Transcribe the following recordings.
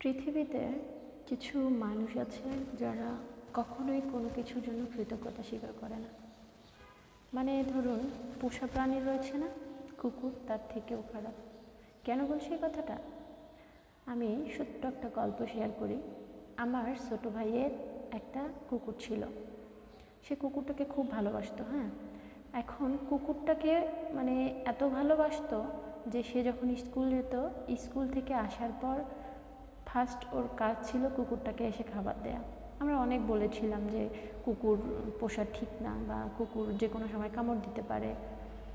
পৃথিবীতে কিছু মানুষ আছে যারা কখনোই কোনো কিছুর জন্য কৃতজ্ঞতা স্বীকার করে না। মানে ধরুন, পোষা প্রাণী রয়েছে না, কুকুর তার থেকেও খারাপ। কেন বলছি কথাটা? আমি ছোট্ট একটা গল্প শেয়ার করি। আমার ছোট ভাইয়ের একটা কুকুর ছিল। সে কুকুরটাকে খুব ভালোবাসতো হ্যাঁ? এখন কুকুরটাকে মানে এত ভালোবাসতো যে সে যখন স্কুল যেত, স্কুল থেকে আসার পর ফার্স্ট ওর কাজ ছিল কুকুরটাকে এসে খাবার দেয়া। আমরা অনেক বলেছিলাম যে কুকুর পোষা ঠিক না বা কুকুর যে কোনো সময় কামড় দিতে পারে।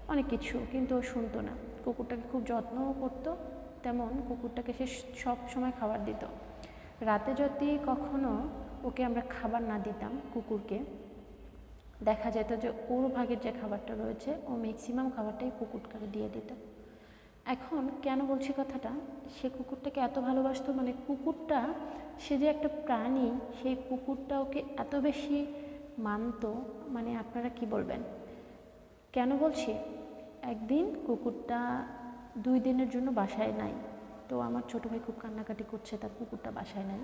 অনেক কিছু, কিন্তু ও শুনতো না। কুকুরটাকে খুব যত্নও করতো, তেমন কুকুরটাকে সে সব সময় খাবার দিত। রাতে যদি কখনো ওকে আমরা খাবার না দিতাম কুকুরকে, দেখা যেত যে ওর ভাগের যে খাবারটা রয়েছে, ও ম্যাক্সিমাম খাবারটাই কুকুরটাকে দিয়ে দিত। এখন কেন বলছি কথাটা? সে কুকুরটাকে এত ভালোবাসতো মানে কুকুরটা, সে যে একটা প্রাণী, সেই কুকুরটা ওকে এত বেশি মানত মানে আপনারা কি বলবেন? কেন বলছি? একদিন কুকুরটা দুই দিনের জন্য বাসায় নাই। তো আমার ছোটো ভাই খুব কান্নাকাটি করছে, তার কুকুরটা বাসায় নাই।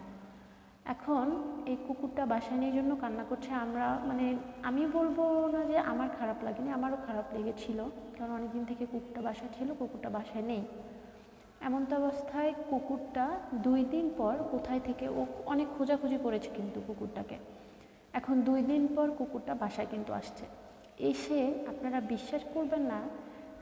এখন এই কুকুরটা বাসায় নেই জন্য কান্না করছে। আমরা মানে আমি বলব না যে আমার খারাপ লাগেনি, আমারও খারাপ লেগেছিল। কারণ অনেকদিন থেকে কুকুরটা বাসায় ছিল, কুকুরটা বাসায় নেই। এমন তো অবস্থায় কুকুরটা দুই দিন পর কোথায় থেকে ও অনেক খোঁজাখুঁজি করেছে কিন্তু কুকুরটাকে। এখন দুই দিন পর কুকুরটা বাসায় কিন্তু আসছে। এসে আপনারা বিশ্বাস করবেন না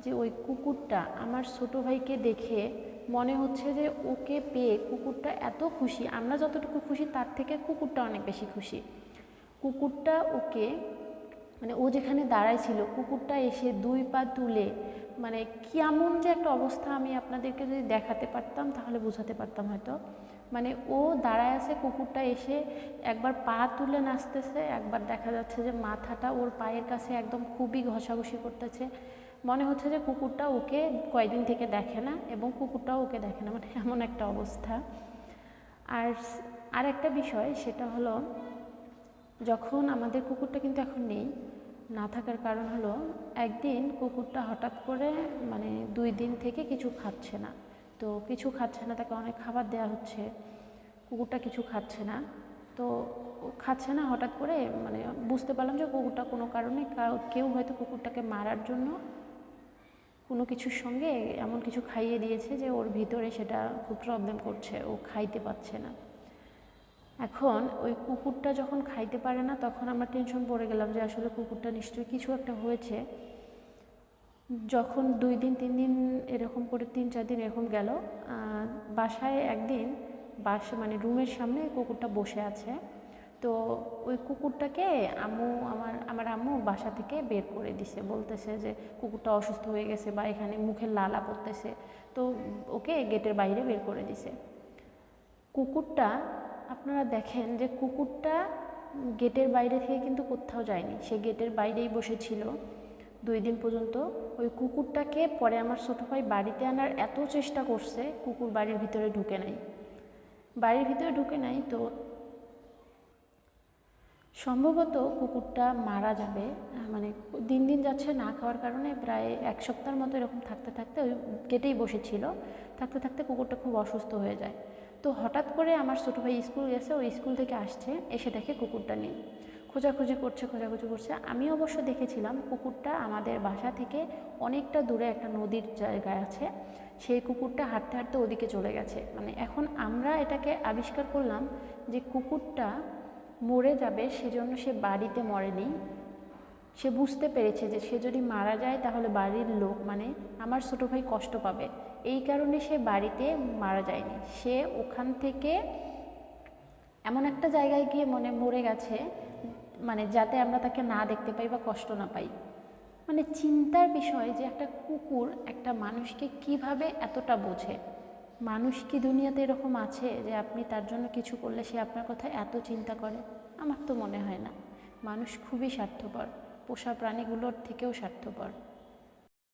যে ওই কুকুরটা আমার ছোটো ভাইকে দেখে মনে হচ্ছে যে ওকে পেয়ে কুকুরটা এত খুশি। আমরা যতটুকু খুশি, তার থেকে কুকুরটা অনেক বেশি খুশি। কুকুরটা ওকে মানে ও যেখানে দাঁড়ায় ছিল কুকুরটা এসে দুই পা তুলে মানে কেমন যে একটা অবস্থা আমি আপনাদেরকে যদি দেখাতে পারতাম, তাহলে বোঝাতে পারতাম হয়তো। মানে ও দাঁড়ায় আছে, কুকুরটা এসে একবার পা তুলে নাচতেছে, একবার দেখা যাচ্ছে যে মাথাটা ওর পায়ের কাছে একদম খুবই ঘষাঘষি করতেছে। মনে হচ্ছে যে কুকুরটা ওকে কয়দিন থেকে দেখে না এবং কুকুরটাও ওকে দেখে না মানে এমন একটা অবস্থা। আর আর একটা বিষয়, সেটা হলো যখন আমাদের কুকুরটা কিন্তু এখন নেই, না থাকার কারণ হলো একদিন কুকুরটা হঠাৎ করে মানে দুই দিন থেকে কিছু খাচ্ছে না। তো কিছু খাচ্ছে না, তাকে অনেক খাবার দেওয়া হচ্ছে, কুকুরটা কিছু খাচ্ছে না। তো খাচ্ছে না হঠাৎ করে মানে বুঝতে পারলাম যে কুকুরটা কোনো কারণে কেউ হয়তো কুকুরটাকে মারার জন্য কোনো কিছুর সঙ্গে এমন কিছু খাইয়ে দিয়েছে যে ওর ভিতরে সেটা খুব প্রবলেম করছে, ও খাইতে পাচ্ছে না। এখন ওই কুকুরটা যখন খাইতে পারে না, তখন আমরা টেনশন পড়ে গেলাম যে আসলে কুকুরটা নিশ্চয়ই কিছু একটা হয়েছে। যখন দুই দিন, তিন দিন এরকম করে, তিন, চার দিন এরকম গেল বাসায় একদিন বাস মানে রুমের সামনে কুকুরটা বসে আছে। তো ওই কুকুরটাকে আম্মু, আমার আমার আম্মু বাসা থেকে বের করে দিছে। বলতেছে যে কুকুরটা অসুস্থ হয়ে গেছে বা এখানে মুখে লালা পড়তেছে। তো ওকে গেটের বাইরে বের করে দিছে। কুকুরটা, আপনারা দেখেন যে কুকুরটা গেটের বাইরে থেকে কিন্তু কোথাও যায়নি। সে গেটের বাইরেই বসেছিল দুই দিন পর্যন্ত ওই কুকুরটাকে পরে আমার ছোটো ভাই বাড়িতে আনার এত চেষ্টা করছে, কুকুর বাড়ির ভিতরে ঢুকে নাই। বাড়ির ভিতরে ঢুকে নাই তো সম্ভবত কুকুরটা মারা যাবে মানে দিন দিন যাচ্ছে না খাওয়ার কারণে প্রায় এক সপ্তাহের মতো এরকম থাকতে থাকতে ওই গেটেই বসেছিল। থাকতে থাকতে কুকুরটা খুব অসুস্থ হয়ে যায়। তো হঠাৎ করে আমার ছোটো ভাই স্কুল গেছে, ওই স্কুল থেকে আসছে, এসে দেখে কুকুরটা নেই। খোঁজাখুঁজি করছে খোঁজাখুঁজি করছে। আমি অবশ্য দেখেছিলাম কুকুরটা আমাদের বাসা থেকে অনেকটা দূরে একটা নদীর জায়গায় আছে। সেই কুকুরটা হাঁটতে হাঁটতে ওদিকে চলে গেছে। মানে এখন আমরা এটাকে আবিষ্কার করলাম যে কুকুরটা মরে যাবে সেজন্য সে বাড়িতে মরেনি। সে বুঝতে পেরেছে যে সে যদি মারা যায় তাহলে বাড়ির লোক মানে আমার ছোটো ভাই কষ্ট পাবে। এই কারণে সে বাড়িতে মারা যায়নি। সে ওখান থেকে এমন একটা জায়গায় গিয়ে মনে মরে গেছে মানে যাতে আমরা তাকে না দেখতে পাই বা কষ্ট না পাই। মানে চিন্তার বিষয় যে একটা কুকুর একটা মানুষকে কীভাবে এতটা বোঝে। মানুষ কি দুনিয়াতে এরকম আছে যে আপনি তার জন্য কিছু করলে সে আপনার কথা এত চিন্তা করে? আমার তো মনে হয় না। মানুষ খুবই স্বার্থপর। পোষা প্রাণীগুলোর থেকেও স্বার্থপর।